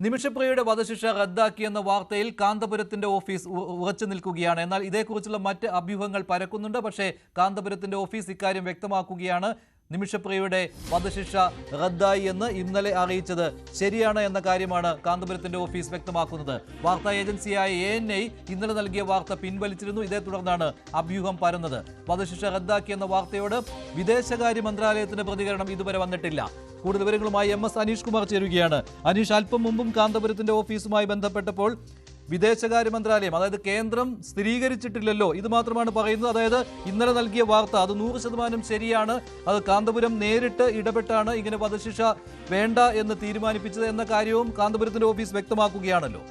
നിമിഷപ്രിയയുടെ വധശിക്ഷ റദ്ദാക്കിയെന്ന വാർത്തയിൽ കാന്തപുരത്തിന്റെ ഓഫീസ് ഉറച്ചു നിൽക്കുകയാണ്. എന്നാൽ ഇതേക്കുറിച്ചുള്ള മറ്റ് അഭ്യൂഹങ്ങൾ പരക്കുന്നുണ്ട്. പക്ഷേ കാന്തപുരത്തിന്റെ ഓഫീസ് ഇക്കാര്യം വ്യക്തമാക്കുകയാണ്. നിമിഷപ്രിയയുടെ വധശിക്ഷ റദ്ദായി എന്ന് ഇന്നലെ അറിയിച്ചത് ശരിയാണ് എന്ന കാര്യമാണ് കാന്തപുരത്തിന്റെ ഓഫീസ് വ്യക്തമാക്കുന്നത്. വാർത്താ ഏജൻസിയായ എ എൻ ഐ ഇന്നലെ നൽകിയ വാർത്ത പിൻവലിച്ചിരുന്നു. ഇതേ തുടർന്നാണ് അഭ്യൂഹം പരന്നത്. വധശിക്ഷ റദ്ദാക്കിയെന്ന വാർത്തയോട് വിദേശകാര്യ മന്ത്രാലയത്തിന്റെ പ്രതികരണം ഇതുവരെ വന്നിട്ടില്ല. കൂടുതൽ വിവരങ്ങളുമായി എം എസ് അനീഷ് കുമാർ ചേരുകയാണ്. അനീഷ് അല്പം മുമ്പും കാന്തപുരത്തിന്റെ ഓഫീസുമായി ബന്ധപ്പെട്ടപ്പോൾ വിദേശകാര്യ മന്ത്രാലയം അതായത് കേന്ദ്രം സ്ഥിരീകരിച്ചിട്ടില്ലല്ലോ. ഇത് മാത്രമാണ് പറയുന്നത്. അതായത് ഇന്നലെ നൽകിയ വാർത്ത അത് നൂറ് ശതമാനം ശരിയാണ്. അത് കാന്തപുരം നേരിട്ട് ഇടപെട്ടാണ് ഇങ്ങനെ വധശിക്ഷ വേണ്ട എന്ന് തീരുമാനിപ്പിച്ചത് എന്ന കാര്യവും കാന്തപുരത്തിന്റെ ഓഫീസ് വ്യക്തമാക്കുകയാണല്ലോ.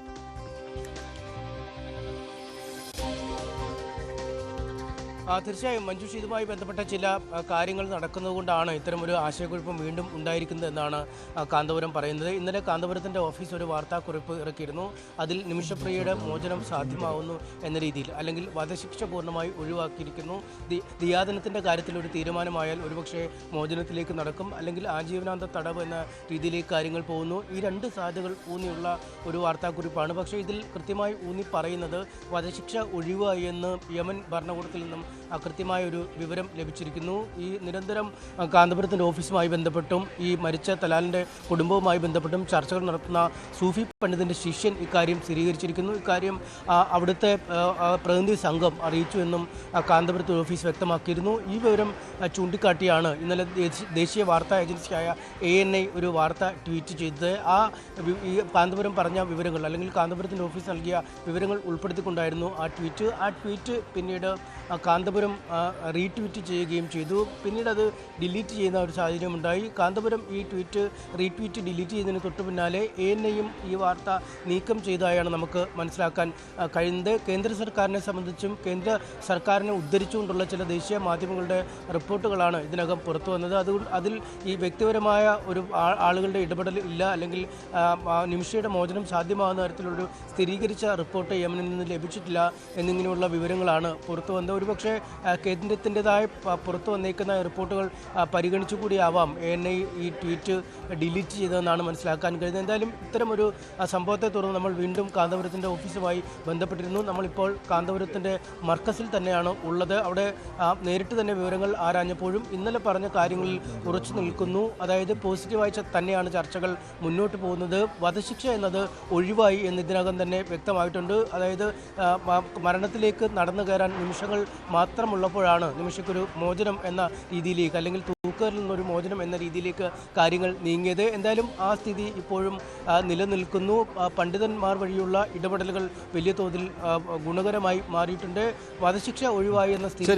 തീർച്ചയായും മഞ്ജുഷ് ഇതുമായി ബന്ധപ്പെട്ട ചില കാര്യങ്ങൾ നടക്കുന്നതുകൊണ്ടാണ് ഇത്തരമൊരു ആശയക്കുഴപ്പം വീണ്ടും ഉണ്ടായിരിക്കുന്നത് എന്നാണ് കാന്തപുരം പറയുന്നത്. ഇന്നലെ കാന്തപുരത്തിന്റെ ഓഫീസ് ഒരു വാർത്താക്കുറിപ്പ് ഇറക്കിയിരുന്നു. അതിൽ നിമിഷപ്രിയയുടെ മോചനം സാധ്യമാവുന്നു എന്ന രീതിയിൽ അല്ലെങ്കിൽ വധശിക്ഷ പൂർണമായി ഒഴിവാക്കിയിരിക്കുന്നു. ദിയാദനത്തിന്റെ കാര്യത്തിൽ ഒരു തീരുമാനമായാൽ ഒരുപക്ഷെ മോചനത്തിലേക്ക് നടക്കും അല്ലെങ്കിൽ ആജീവനാന്ത തടവ് എന്ന രീതിയിലേക്ക് കാര്യങ്ങൾ പോകുന്നു. ഈ രണ്ട് സാധ്യതകൾ ഊന്നിയുള്ള ഒരു വാർത്താക്കുറിപ്പാണ്. പക്ഷേ ഇതിൽ കൃത്യമായി ഊന്നി പറയുന്നത് വധശിക്ഷ ഒഴിവായി എന്ന് യമൻ ഭരണകൂടത്തിൽ നിന്നും ആ, കൃത്യമായ ഒരു വിവരം ലഭിച്ചിരിക്കുന്നു. ഈ നിരന്തരം കാന്തപുരത്തിന്റെ ഓഫീസുമായി ബന്ധപ്പെട്ടും ഈ മരിച്ച തലാലിന്റെ കുടുംബവുമായി ബന്ധപ്പെട്ടും ചർച്ചകൾ നടത്തുന്ന സൂഫി പണ്ഡിതന്റെ ശിഷ്യൻ ഇക്കാര്യം സ്ഥിരീകരിച്ചിരിക്കുന്നു. ഇക്കാര്യം അവിടുത്തെ പ്രതിനിധി സംഘം അറിയിച്ചു എന്നും കാന്തപുരത്ത് ഓഫീസ് വ്യക്തമാക്കിയിരുന്നു. ഈ വിവരം ചൂണ്ടിക്കാട്ടിയാണ് ഇന്നലെ ദേശീയ വാർത്താ ഏജൻസിയായ എ എൻ ഐ ഒരു വാർത്ത ട്വീറ്റ് ചെയ്തത്. ആ കാന്തപുരം പറഞ്ഞ വിവരങ്ങൾ അല്ലെങ്കിൽ കാന്തപുരത്തിന്റെ ഓഫീസ് നൽകിയ വിവരങ്ങൾ ഉൾപ്പെടുത്തിക്കൊണ്ടായിരുന്നു ആ ട്വീറ്റ്. ആ ട്വീറ്റ് പിന്നീട് ആ, കാന്തപുരം റീട്വീറ്റ് ചെയ്യുകയും ചെയ്തു. പിന്നീട് അത് ഡിലീറ്റ് ചെയ്യുന്ന ഒരു സാഹചര്യം ഉണ്ടായി കാന്തപുരം ഈ ട്വീറ്റ് റീട്വീറ്റ് ഡിലീറ്റ് ചെയ്തതിന് തൊട്ടു പിന്നാലെ എ എൻ ഐയും ഈ വാർത്ത നീക്കം ചെയ്തതായാണ് നമുക്ക് മനസ്സിലാക്കാൻ കഴിയുന്നത്. കേന്ദ്ര സർക്കാരിനെ സംബന്ധിച്ചും കേന്ദ്ര സർക്കാരിനെ ഉദ്ധരിച്ചുകൊണ്ടുള്ള ചില ദേശീയ മാധ്യമങ്ങളുടെ റിപ്പോർട്ടുകളാണ് ഇതിനകം പുറത്തു വന്നത്. അത് അതിൽ ഈ വ്യക്തിപരമായ ഒരു ആളുകളുടെ ഇടപെടൽ ഇല്ല. അല്ലെങ്കിൽ നിമിഷയുടെ മോചനം സാധ്യമാകുന്ന തരത്തിലൊരു സ്ഥിരീകരിച്ച റിപ്പോർട്ട് യമനിൽ നിന്ന് ലഭിച്ചിട്ടില്ല എന്നിങ്ങനെയുള്ള വിവരങ്ങളാണ് പുറത്തു വന്നത്. ഒരുപക്ഷെ കേന്ദ്രത്തിന്റെതായ പുറത്തു വന്നേക്കുന്ന റിപ്പോർട്ടുകൾ പരിഗണിച്ചു കൂടിയാവാം. എ എൻ ഐ ഈ ട്വീറ്റ് ഡിലീറ്റ് ചെയ്തതെന്നാണ് മനസ്സിലാക്കാൻ കഴിയുന്നത്. എന്തായാലും ഇത്തരമൊരു സംഭവത്തെ തുടർന്ന് നമ്മൾ വീണ്ടും കാന്തപുരത്തിന്റെ ഓഫീസുമായി ബന്ധപ്പെട്ടിരുന്നു. നമ്മളിപ്പോൾ കാന്തപുരത്തിന്റെ മർക്കസിൽ തന്നെയാണ് ഉള്ളത്. അവിടെ നേരിട്ട് തന്നെ വിവരങ്ങൾ ആരാഞ്ഞപ്പോഴും ഇന്നലെ പറഞ്ഞ കാര്യങ്ങളിൽ ഉറച്ചു നിൽക്കുന്നു. അതായത് പോസിറ്റീവായി തന്നെയാണ് ചർച്ചകൾ മുന്നോട്ട് പോകുന്നത്. വധശിക്ഷ എന്നത് ഒഴിവായി എന്ന് ഇതിനകം തന്നെ വ്യക്തമായിട്ടുണ്ട്. അതായത് മരണത്തിലേക്ക് നടന്നു കയറാൻ നിമിഷങ്ങൾ മാത്രമുള്ളപ്പോഴാണ് നിമിഷക്കൊരു മോചനം എന്ന രീതിയിലേക്ക് അല്ലെങ്കിൽ തൂക്കറിൽ നിന്നൊരു മോചനം എന്ന രീതിയിലേക്ക് കാര്യങ്ങൾ നീങ്ങിയത്. എന്തായാലും ആ സ്ഥിതി ഇപ്പോഴും നിലനിൽക്കുന്നു. പണ്ഡിതന്മാർ വഴിയുള്ള ഇടപെടലുകൾ വലിയ തോതിൽ ഗുണകരമായി മാറിയിട്ടുണ്ട്. വധശിക്ഷ ഒഴിവായി എന്ന സ്ഥിതി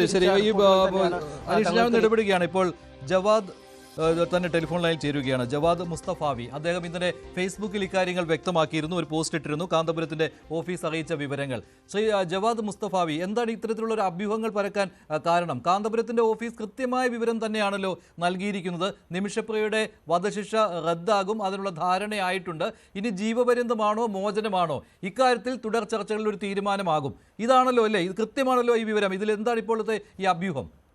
ഇടപെടുകയാണ്. ഇപ്പോൾ ജവാദ് തന്നെ ടെലിഫോൺ ലൈനിൽ ചേരുകയാണ്. ജവാദ് മുസ്തഫാവി. അദ്ദേഹം ഇന്നലെ ഫേസ്ബുക്കിൽ ഇക്കാര്യങ്ങൾ വ്യക്തമാക്കിയിരുന്നു. ഒരു പോസ്റ്റ് ഇട്ടിരുന്നു. കാന്തപുരത്തിന്റെ ഓഫീസ് അറിയിച്ച വിവരങ്ങൾ. ശ്രീ ജവാദ് മുസ്തഫാവി എന്താണ് ഇത്തരത്തിലുള്ള ഒരു അഭ്യൂഹങ്ങൾ പരക്കാൻ കാരണം? കാന്തപുരത്തിന്റെ ഓഫീസ് കൃത്യമായ വിവരം തന്നെയാണല്ലോ നൽകിയിരിക്കുന്നത്. നിമിഷപ്രിയയുടെ വധശിക്ഷ റദ്ദാകും. അതിനുള്ള ധാരണയായിട്ടുണ്ട്. ഇനി ജീവപര്യന്തമാണോ മോചനമാണോ? ഇക്കാര്യത്തിൽ തുടർ ചർച്ചകളിൽ ഒരു തീരുമാനമാകും. ഇതാണല്ലോ അല്ലേ? ഇത് കൃത്യമാണല്ലോ ഈ വിവരം. ഇതിൽ എന്താണ് ഇപ്പോഴത്തെ ഈ അഭ്യൂഹം?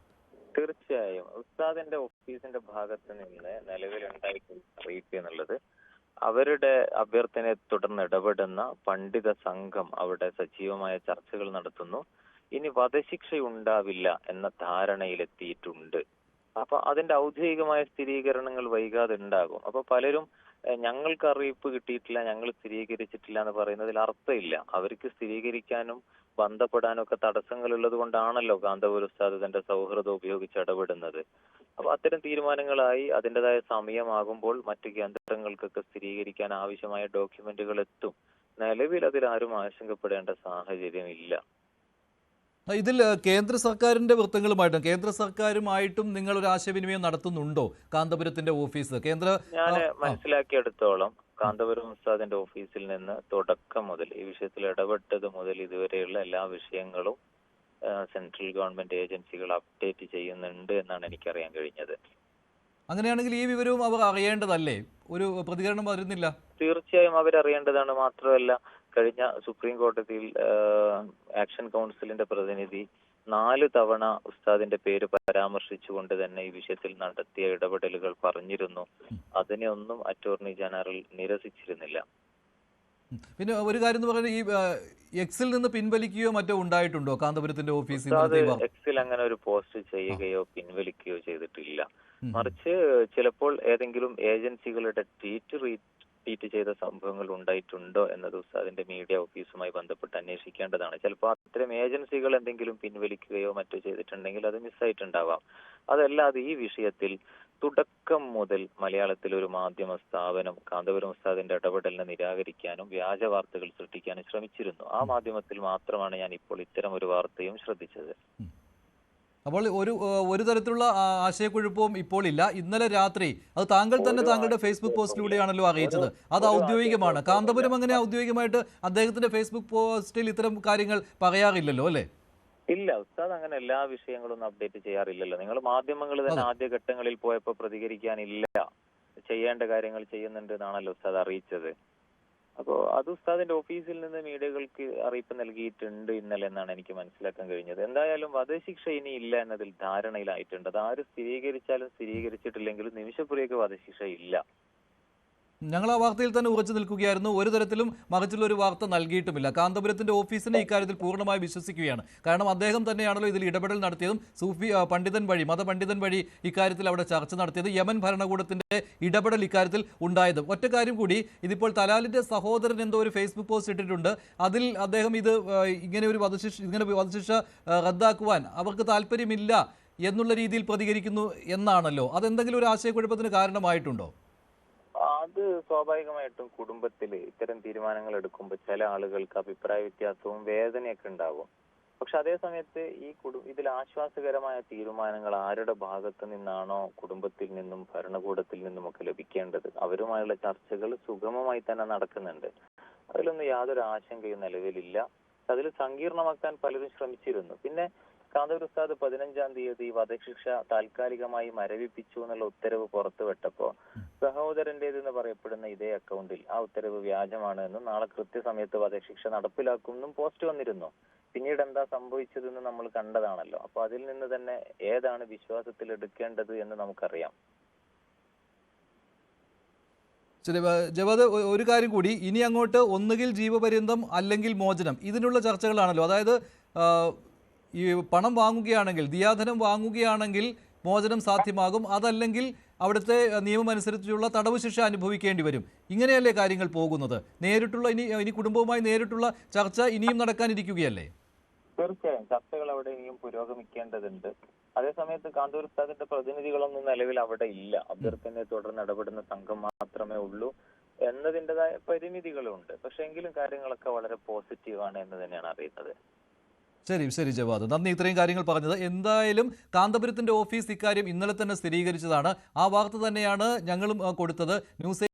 തീർച്ചയായും. ഉസ്താദിന്റെ ഓഫീസിന്റെ ഭാഗത്ത് നിന്ന് നിലവിലുണ്ടായിട്ടുള്ള അറിയിപ്പ് എന്നുള്ളത് അവരുടെ അഭ്യർത്ഥനയെ തുടർന്ന് ഇടപെടുന്ന പണ്ഡിത സംഘം അവിടെ സജീവമായ ചർച്ചകൾ നടത്തുന്നു. ഇനി വധശിക്ഷ ഉണ്ടാവില്ല എന്ന ധാരണയിലെത്തിയിട്ടുണ്ട്. അപ്പൊ അതിന്റെ ഔദ്യോഗികമായ സ്ഥിരീകരണങ്ങൾ വൈകാതെ ഉണ്ടാകും. അപ്പൊ പലരും "ഏഹ്, ഞങ്ങൾക്ക് അറിയിപ്പ് കിട്ടിയിട്ടില്ല ഞങ്ങൾ സ്ഥിരീകരിച്ചിട്ടില്ല എന്ന് പറയുന്നതിൽ അർത്ഥമില്ല. അവർക്ക് സ്ഥിരീകരിക്കാനും ബന്ധപ്പെടാനും ഒക്കെ തടസ്സങ്ങൾ ഉള്ളത് കൊണ്ടാണല്ലോ കാന്തപുര ഉസ്താദ് തന്റെ സൗഹൃദം ഉപയോഗിച്ച് ഇടപെടുന്നത്. അപ്പൊ അത്തരം തീരുമാനങ്ങളായി അതിന്റെതായ സമയമാകുമ്പോൾ മറ്റു കേന്ദ്രങ്ങൾക്കൊക്കെ സ്ഥിരീകരിക്കാൻ ആവശ്യമായ ഡോക്യുമെന്റുകൾ എത്തും. നിലവിൽ അതിൽ ആരും ആശങ്കപ്പെടേണ്ട സാഹചര്യം ഇല്ല ഇതിൽ കേന്ദ്ര സർക്കാരിന്റെ വൃത്തങ്ങളുമായിട്ടും കേന്ദ്ര സർക്കാരുമായിട്ടും നിങ്ങൾ ഒരു ആശയവിനിമയം നടത്തുന്നുണ്ടോ കാന്തപുരത്തിന്റെ ഓഫീസ്? കേന്ദ്ര ഞാൻ. മനസ്സിലാക്കിയെടുത്തോളം കാന്തപുരം ഉസ്താദിന്റെ ഓഫീസിൽ നിന്ന് തുടക്കം മുതൽ ഈ വിഷയത്തിൽ ഇടപെട്ടത് മുതൽ ഇതുവരെയുള്ള എല്ലാ വിഷയങ്ങളും സെൻട്രൽ ഗവൺമെന്റ് ഏജൻസികൾ അപ്ഡേറ്റ് ചെയ്യുന്നുണ്ട് എന്നാണ് എനിക്കറിയാൻ കഴിഞ്ഞത്. അങ്ങനെയാണെങ്കിൽ ഈ വിവരവും അവർ അറിയേണ്ടതല്ലേ? ഒരു പ്രതികരണം വരുന്നില്ല. തീർച്ചയായും അവരറിയേണ്ടതാണ്. മാത്രമല്ല കഴിഞ്ഞ സുപ്രീം കോടതിയിൽ ആക്ഷൻ കൗൺസിലിന്റെ പ്രതിനിധി നാല് തവണ ഉസ്താദിന്റെ പേര് പരാമർശിച്ചുകൊണ്ട് തന്നെ ഈ വിഷയത്തിൽ നടത്തിയ ഇടപെടലുകൾ പറഞ്ഞിരുന്നു. അതിനെ ഒന്നും അറ്റോർണി ജനറൽ നിരസിച്ചിരുന്നില്ല. പിന്നെ ഒരു കാര്യം എന്ന് പറയുന്നത് ഈ എക്സിൽ നിന്ന് പിൻവലിക്കുകയോ മറ്റോ ഉണ്ടായിട്ടുണ്ടോ? കാന്തപുരത്തിന്റെ ഓഫീസിൽ എക്സിൽ അങ്ങനെ ഒരു പോസ്റ്റ് ചെയ്യുകയോ പിൻവലിക്കുകയോ ചെയ്തിട്ടില്ല. മറിച്ച് ചിലപ്പോൾ ഏതെങ്കിലും ഏജൻസികളുടെ ട്വീറ്റ് റീട്വീറ്റ് ചെയ്ത സംഭവങ്ങൾ ഉണ്ടായിട്ടുണ്ടോ എന്നത് ഉസ്താദിന്റെ മീഡിയ ഓഫീസുമായി ബന്ധപ്പെട്ട് അന്വേഷിക്കേണ്ടതാണ്. ചിലപ്പോൾ അത്തരം ഏജൻസികൾ എന്തെങ്കിലും പിൻവലിക്കുകയോ മറ്റോ ചെയ്തിട്ടുണ്ടെങ്കിൽ അത് മിസ്സായിട്ടുണ്ടാവാം. അതല്ലാതെ ഈ വിഷയത്തിൽ തുടക്കം മുതൽ മലയാളത്തിൽ ഒരു മാധ്യമ സ്ഥാപനം കാന്തപുരം ഉസ്താദിന്റെ ഇടപെടലിനെ നിരാകരിക്കാനും വ്യാജ വാർത്തകൾ സൃഷ്ടിക്കാനും ശ്രമിച്ചിരുന്നു. ആ മാധ്യമത്തിൽ മാത്രമാണ് ഞാൻ ഇപ്പോൾ ഇത്തരം ഒരു വാർത്തയും ശ്രദ്ധിച്ചത്. അപ്പോൾ ഒരു ഒരു തരത്തിലുള്ള ആശയക്കുഴപ്പവും ഇപ്പോൾ ഇല്ല. ഇന്നലെ രാത്രി അത് താങ്കൾ തന്നെ താങ്കളുടെ ഫേസ്ബുക്ക് പോസ്റ്റിലൂടെയാണല്ലോ അറിയിച്ചത്. അത് ഔദ്യോഗികമാണ്. കാന്തപുരം അങ്ങനെ ഔദ്യോഗികമായിട്ട് അദ്ദേഹത്തിന്റെ ഫേസ്ബുക്ക് പോസ്റ്റിൽ ഇത്തരം കാര്യങ്ങൾ പറയാറില്ലല്ലോ അല്ലേ? ഇല്ല ഉസ്താദ് അങ്ങനെ എല്ലാ വിഷയങ്ങളും അപ്ഡേറ്റ് ചെയ്യാറില്ലല്ലോ. നിങ്ങൾ മാധ്യമങ്ങൾ തന്നെ ആദ്യ ഘട്ടങ്ങളിൽ പോയപ്പോ പ്രതികരിക്കാനില്ല. ചെയ്യേണ്ട കാര്യങ്ങൾ ചെയ്യുന്നുണ്ട് എന്നാണല്ലോ ഉസ്താദ് അറിയിച്ചത്. അപ്പോ അത് ഉസ്താദിന്റെ ഓഫീസിൽ നിന്ന് മീഡിയകൾക്ക് അറിയിപ്പ് നൽകിയിട്ടുണ്ട് ഇന്നലെ എന്നാണ് എനിക്ക് മനസ്സിലാക്കാൻ കഴിഞ്ഞത്. എന്തായാലും വധശിക്ഷ ഇനി ഇല്ല എന്നതിൽ ധാരണയിലായിട്ടുണ്ട്. അത് ആര് സ്ഥിരീകരിച്ചാലും സ്ഥിരീകരിച്ചിട്ടില്ലെങ്കിലും നിമിഷപ്പുറയ്ക്ക് വധശിക്ഷ ഇല്ല. ഞങ്ങൾ ആ വാർത്തയിൽ തന്നെ ഉറച്ചു നിൽക്കുകയായിരുന്നു. ഒരു തരത്തിലും മറിച്ചുള്ള ഒരു വാർത്ത നൽകിയിട്ടുമില്ല. കാന്തപുരത്തിന്റെ ഓഫീസിനെ ഇക്കാര്യത്തിൽ പൂർണമായി വിശ്വസിക്കുകയാണ്. കാരണം അദ്ദേഹം തന്നെയാണല്ലോ ഇതിൽ ഇടപെടൽ നടത്തിയതും സൂഫി പണ്ഡിതൻ വഴി മതപണ്ഡിതൻ വഴി ഇക്കാര്യത്തിൽ അവിടെ ചർച്ച നടത്തിയത് യമൻ ഭരണകൂടത്തിന്റെ ഇടപെടൽ ഇക്കാര്യത്തിൽ ഉണ്ടായതും. ഒറ്റ കാര്യം കൂടി ഇതിപ്പോൾ തലാലിന്റെ സഹോദരൻ എന്തോ ഒരു ഫേസ്ബുക്ക് പോസ്റ്റ് ഇട്ടിട്ടുണ്ട്. അതിൽ അദ്ദേഹം ഇത് ഇങ്ങനെ ഒരു വധശിക്ഷ ഇങ്ങനെ വധശിക്ഷ റദ്ദാക്കുവാൻ അവർക്ക് താല്പര്യമില്ല എന്നുള്ള രീതിയിൽ പ്രതികരിക്കുന്നു എന്നാണല്ലോ. അതെന്തെങ്കിലും ഒരു ആശയക്കുഴപ്പത്തിന് കാരണമായിട്ടുണ്ടോ? സ്വാഭാവികമായിട്ടും കുടുംബത്തിൽ ഇത്തരം തീരുമാനങ്ങൾ എടുക്കുമ്പോൾ ചില ആളുകൾക്ക് അഭിപ്രായ വ്യത്യാസവും വേദനയൊക്കെ ഉണ്ടാവും. പക്ഷെ അതേ സമയത്ത് ഈ കുടു ഇതിൽ ആശ്വാസകരമായ തീരുമാനങ്ങൾ ആരുടെ ഭാഗത്ത് നിന്നാണോ കുടുംബത്തിൽ നിന്നും ഭരണകൂടത്തിൽ നിന്നും ഒക്കെ ലഭിക്കേണ്ടത്? അവരുമായുള്ള ചർച്ചകൾ സുഗമമായി തന്നെ നടക്കുന്നുണ്ട്. അതിലൊന്നും യാതൊരു ആശങ്കയും നിലവിലില്ല. അതിൽ സങ്കീർണമാക്കാൻ പലരും ശ്രമിച്ചിരുന്നു. പിന്നെ കാന്തപുര ഉസ്താദ് പതിനഞ്ചാം തീയതി വധശിക്ഷ താൽക്കാലികമായി മരവിപ്പിച്ചു എന്നുള്ള ഉത്തരവ് പുറത്തുവിട്ടപ്പോ സഹോദരന്റേതെന്ന് പറയപ്പെടുന്ന ഇതേ അക്കൗണ്ടിൽ ആ ഉത്തരവ് വ്യാജമാണ് എന്നും നാളെ കൃത്യസമയത്ത് വധശിക്ഷ നടപ്പിലാക്കുമെന്നും പോസ്റ്റ് വന്നിരുന്നു. പിന്നീട് എന്താ സംഭവിച്ചതെന്ന് നമ്മൾ കണ്ടതാണല്ലോ. അപ്പൊ അതിൽ നിന്ന് തന്നെ ഏതാണ് വിശ്വാസത്തിൽ എടുക്കേണ്ടത് എന്ന് നമുക്കറിയാം. ജവാദ് ഒരു കാര്യം കൂടി. ഇനി അങ്ങോട്ട് ഒന്നുകിൽ ജീവപര്യന്തം അല്ലെങ്കിൽ മോചനം. ഇതിനുള്ള ചർച്ചകളാണല്ലോ. അതായത് ഈ പണം വാങ്ങുകയാണെങ്കിൽ ദിയാധനം വാങ്ങുകയാണെങ്കിൽ മോചനം സാധ്യമാകും. അതല്ലെങ്കിൽ അവിടുത്തെ ആ, നിയമം അനുസരിച്ചുള്ള തടവ് ശിക്ഷ അനുഭവിക്കേണ്ടി വരും. ഇങ്ങനെയല്ലേ കാര്യങ്ങൾ പോകുന്നത്? നേരിട്ടുള്ള ഇനി ഇനി കുടുംബവുമായി നേരിട്ടുള്ള ചർച്ച ഇനിയും നടക്കാനിരിക്കുകയല്ലേ? തീർച്ചയായും. ചർച്ചകൾ അവിടെ ഇനിയും പുരോഗമിക്കേണ്ടതുണ്ട്. അതേസമയത്ത് കാന്തൂർ ഉസ്താദിന്റെ പ്രതിനിധികളൊന്നും നിലവിൽ അവിടെ ഇല്ല. അഭ്യർത്ഥനയെ തുടർന്ന് ഇടപെടുന്ന സംഘം മാത്രമേ ഉള്ളൂ എന്നതിന്റെതായ പരിമിതികളുണ്ട്. പക്ഷെ എങ്കിലും കാര്യങ്ങളൊക്കെ വളരെ പോസിറ്റീവാണ് എന്ന് തന്നെയാണ് അറിയുന്നത്. ശരി ശരി ജവാദ്. നന്ദി ഇത്രയും കാര്യങ്ങൾ പറഞ്ഞത്. എന്തായാലും കാന്തപുരത്തിന്റെ ഓഫീസ് ഇക്കാര്യം ഇന്നലെ തന്നെ സ്ഥിരീകരിച്ചതാണ്. ആ വാർത്ത തന്നെയാണ് ഞങ്ങളും കൊടുത്തത്. ന്യൂസ്